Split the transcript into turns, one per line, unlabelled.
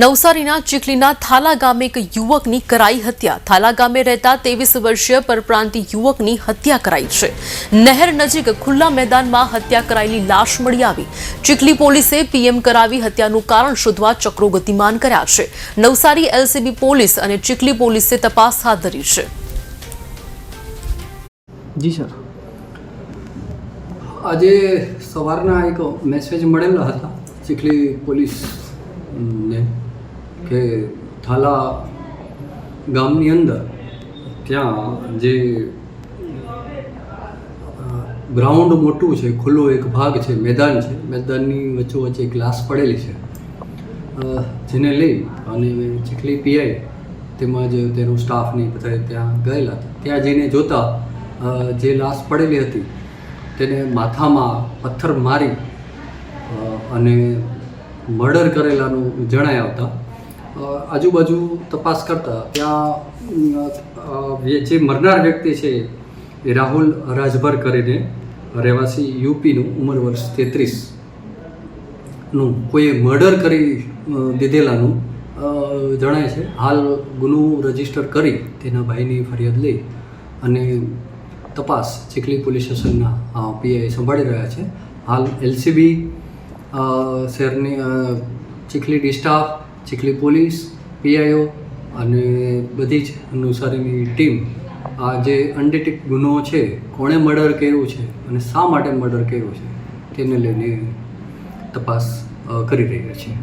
નવસારીના ચીખલીના થાલા ગામે એક યુવકની કરાઈ હત્યા. થાલા ગામે રહેતા ત્રેવીસ વર્ષીય પરપ્રાંતિ યુવકની હત્યા કરાઈ છે. નહેર નજીક ખુલ્લા મેદાનમાં હત્યા કરાયેલી લાશ મળી આવી. ચીખલી પોલીસે પીએમ કરાવી હત્યાનું કારણ શોધવા ચક્રો ગતિમાન કર્યા છે. નવસારી એલસીબી પોલીસ અને ચીખલી પોલીસે તપાસ હાથ ધરી છે.
જી, સર.
આજે સવારના એક મેસેજ મળેલા હતા ચીખલી પોલીસને કે થાલા ગામની અંદર ત્યાં જે ગ્રાઉન્ડ મોટું છે, ખુલ્લો એક ભાગ છે, મેદાન છે. મેદાનની વચ્ચોવચ્ચે ગ્લાસ પડેલી છે. જેને લઈ અને ચીખલી પીઆઈ તેમજ તેનો સ્ટાફની બધા ત્યાં ગયેલા હતા. ત્યાં જઈને જોતા જે લાશ પડેલી હતી, તેને માથામાં પથ્થર મારી અને મર્ડર કરેલાનું જણાય આવતા. આજુબાજુ તપાસ કરતા ત્યાં જે મરનાર વ્યક્તિ છે એ રાહુલ રાજભર કરીને રહેવાસી યુપીનું ઉંમર વર્ષ તેત્રીસનું કોઈએ મર્ડર કરી દીધેલાનું જણાય છે. હાલ ગુનો રજિસ્ટર કરી તેના ભાઈની ફરિયાદ લઈ અને તપાસ ચીખલી પોલીસ સ્ટેશનના પીઆઈ સંભાળી રહ્યા છે. હાલ એલસીબી શહેરની ચીખલી ડિસ્ટાફ, ચીખલી પોલીસ, પીઆઈઓ અને બધી જ અનુસારીની ટીમ આ જે અનડિટેક ગુનો છે, કોણે મર્ડર કર્યું છે અને શા માટે મર્ડર કર્યું છે, તેને લઈને તપાસ કરી રહ્યા છીએ